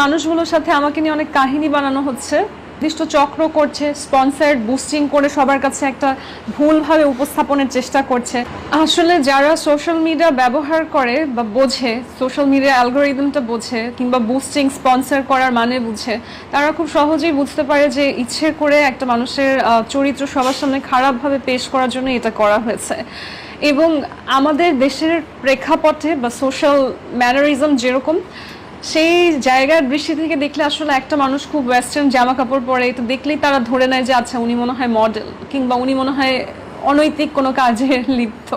মানুষগুলোর সাথে আমাকে নিয়ে অনেক কাহিনী বানানো হচ্ছে। নির্দিষ্ট চক্র করছে স্পন্সার্ড বুস্টিং করে সবার কাছে একটা ভুলভাবে উপস্থাপনের চেষ্টা করছে। আসলে যারা সোশ্যাল মিডিয়া ব্যবহার করে বা বোঝে সোশ্যাল মিডিয়া অ্যালগোরিদমটা বোঝে কিংবা বুস্টিং স্পন্সর করার মানে বুঝে, তারা খুব সহজেই বুঝতে পারে যে ইচ্ছে করে একটা মানুষের চরিত্র সবার সামনে খারাপভাবে পেশ করার জন্য এটা করা হয়েছে। এবং আমাদের দেশের প্রেক্ষাপটে বা সোশ্যাল ম্যানারিজম যেরকম সেই জায়গার দৃষ্টি থেকে দেখলে আসলে একটা মানুষ খুব ওয়েস্টার্ন জামা কাপড় পরে, তো দেখলেই তারা ধরে নেয় যে আচ্ছা উনি মনে হয় মডেল কিংবা উনি মনে হয় অনৈতিক কোনো কাজে লিপ্ত।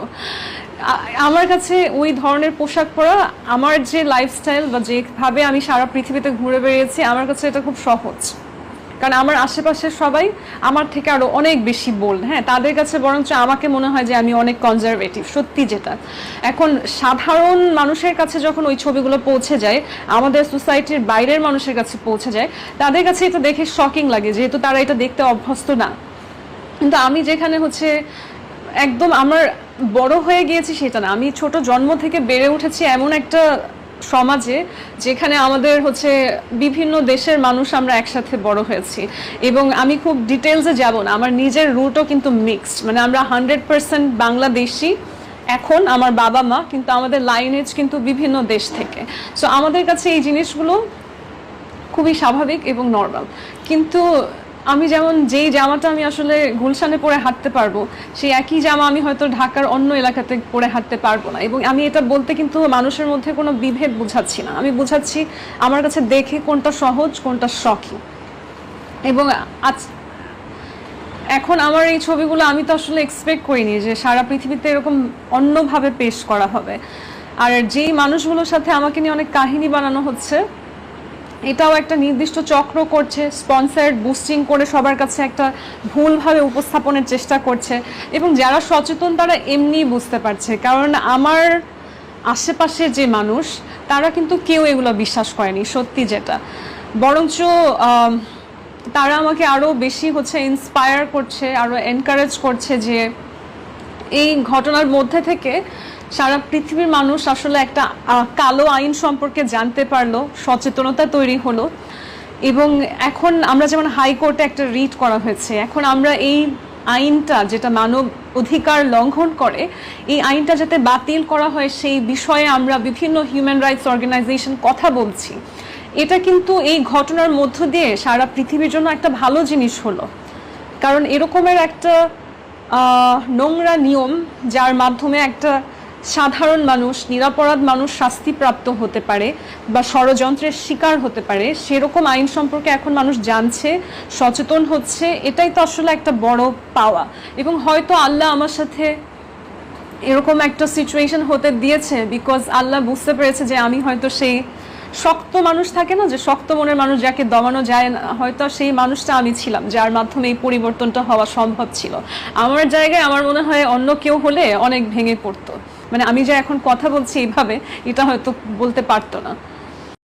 আমার কাছে ওই ধরনের পোশাক পরা আমার যে লাইফস্টাইল বা যেভাবে আমি সারা পৃথিবীতে ঘুরে বেড়িয়েছি, আমার কাছে এটা খুব সহজ। কারণ আমার আশেপাশের সবাই আমার থেকে আরও অনেক বেশি বোল্ড হ্যাঁ তাদের কাছে বরঞ্চ আমাকে মনে হয় যে আমি অনেক কনজারভেটিভ সত্যি যেটা। এখন সাধারণ মানুষের কাছে যখন ওই ছবিগুলো পৌঁছে যায়, আমাদের সোসাইটির বাইরের মানুষের কাছে পৌঁছে যায়, তাদের কাছে এটা দেখে শকিং লাগে, যেহেতু তারা এটা দেখতে অভ্যস্ত না। কিন্তু আমি যেখানে হচ্ছে একদম আমার বড় হয়ে গিয়েছি সেটা না। আমি ছোট জন্ম থেকে বেড়ে উঠেছি এমন একটা সমাজে যেখানে আমাদের হচ্ছে বিভিন্ন দেশের মানুষ আমরা একসাথে বড় হয়েছি। এবং আমি খুব ডিটেলসে যাব না, আমার নিজের রুটও কিন্তু মিক্সড মানে আমরা হান্ড্রেড পার্সেন্ট বাংলাদেশি, এখন আমার বাবা মা, কিন্তু আমাদের লাইনেজ কিন্তু বিভিন্ন দেশ থেকে। সো আমাদের কাছে এই জিনিসগুলো খুবই স্বাভাবিক এবং নর্মাল কিন্তু আমি যেমন যেই জামাটা আমি আসলে গুলশানে পরে হাঁটতে পারব, সেই একই জামা আমি হয়তো ঢাকার অন্য এলাকাতে পরে হাঁটতে পারব না। এবং আমি এটা বলতে কিন্তু মানুষের মধ্যে কোনো বিভেদ বোঝাচ্ছি না। আমি বোঝাচ্ছি আমার কাছে দেখে কোনটা সহজ, কোনটা শখী। এবং আজ এখন আমার এই ছবিগুলো আমি তো আসলে এক্সপেক্ট করিনি যে সারা পৃথিবীতে এরকম অন্যভাবে পেশ করা হবে। আর যেই মানুষগুলোর সাথে আমাকে নিয়ে অনেক কাহিনী বানানো হচ্ছে এটাও একটা নির্দিষ্ট চক্র করছে স্পন্সার্ড বুস্টিং করে সবার কাছে একটা ভুলভাবে উপস্থাপনের চেষ্টা করছে। এবং যারা সচেতন, তারা এমনিই বুঝতে পারছে। কারণ আমার আশেপাশে যে মানুষ, তারা কিন্তু কেউ এগুলো বিশ্বাস করেনি, সত্যি যেটা। বরঞ্চ তারা আমাকে আরও বেশি হচ্ছে ইন্সপায়ার করছে আরও এনকারেজ করছে যে এই ঘটনার মধ্যে থেকে সারা পৃথিবীর মানুষ আসলে একটা কালো আইন সম্পর্কে জানতে পারল, সচেতনতা তৈরি হলো, এবং এখন আমরা যেমন হাইকোর্টে একটা রিট করা হয়েছে, এখন আমরা এই আইনটা যেটা মানব অধিকার লঙ্ঘন করে, এই আইনটা যাতে বাতিল করা হয় সেই বিষয়ে আমরা বিভিন্ন হিউম্যান রাইটস অর্গানাইজেশন কথা বলছি। এটা কিন্তু এই ঘটনার মধ্য দিয়ে সারা পৃথিবীর জন্য একটা ভালো জিনিস হলো। কারণ এরকমের একটা নোংরা নিয়ম যার মাধ্যমে একটা সাধারণ মানুষ, নিরাপরাধ মানুষ শাস্তিপ্রাপ্ত হতে পারে বা ষড়যন্ত্রের শিকার হতে পারে, সেরকম আইন সম্পর্কে এখন মানুষ জানছে, সচেতন হচ্ছে, এটাই তো আসলে একটা বড় পাওয়া। এবং হয়তো আল্লাহ আমার সাথে এরকম একটা সিচুয়েশন হতে দিয়েছে বিকজ আল্লাহ বুঝতে পেরেছে যে আমি হয়তো সেই শক্ত মানুষ থাকে না যে শক্ত মনের মানুষ যাকে দমানো যায় না, হয়তো সেই মানুষটা আমি ছিলাম, যার মাধ্যমে এই পরিবর্তনটা হওয়া সম্ভব ছিল। আমার জায়গায় আমার মনে হয় অন্য কেউ হলে অনেক ভেঙে পড়তো। মানে আমি যা এখন কথা বলছি এইভাবে, এটা হয়তো বলতে পারতো না।